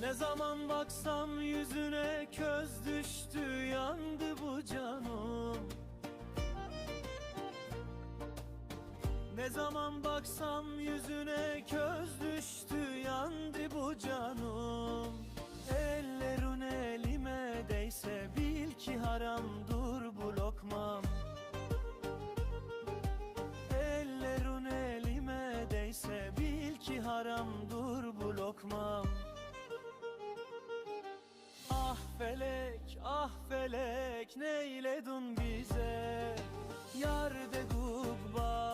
Ne zaman baksam yüzüne köz düştü yandı bu canım Ne zaman baksam yüzüne köz düştü yandı bu canım Ellerin felek, ah felek neyledin bize? Yar dedik bağlandık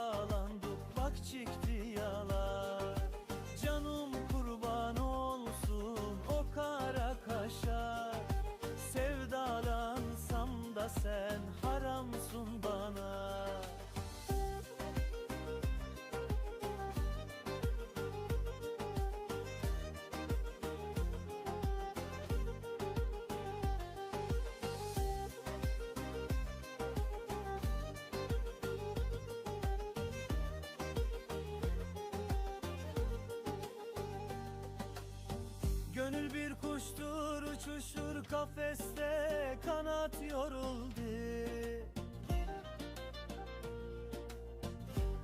Kuştur uçuşur kafeste kanat yoruldu.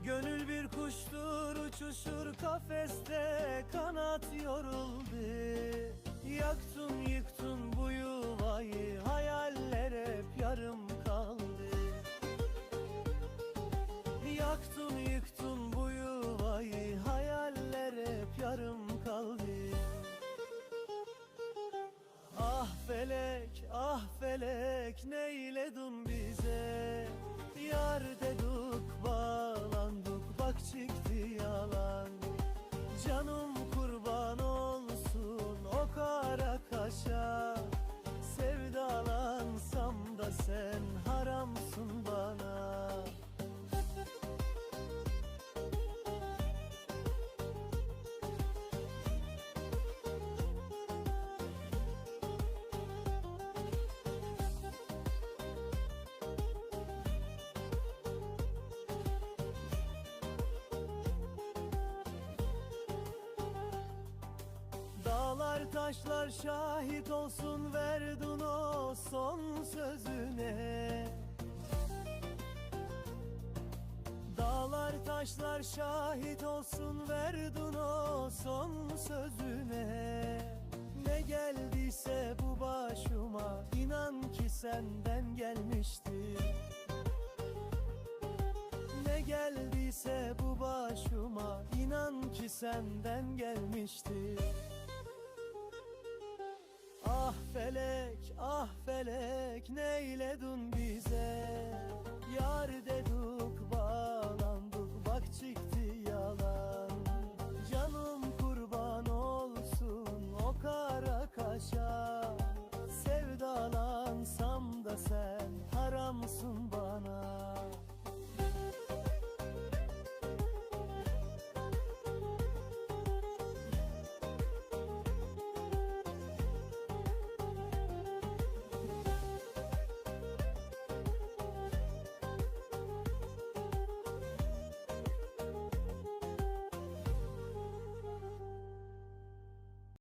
Gönül bir kuştur uçuşur kafeste kanat yoruldu. Yaktın yıktın bu felek, ah felek neyledin bize? Yar dedik bağlandık bak çıktı yalan. Canım kurban olsun o kara kaşa. Sevdalansam da sen haramsın bana Dağlar taşlar şahit olsun verdin o son sözüne. Dağlar taşlar şahit olsun verdin o son sözüne. Ne geldiyse bu başıma inan ki senden gelmiştir ne geldiyse bu başıma inan ki senden gelmiştir Ah felek, ah felek neyledin bize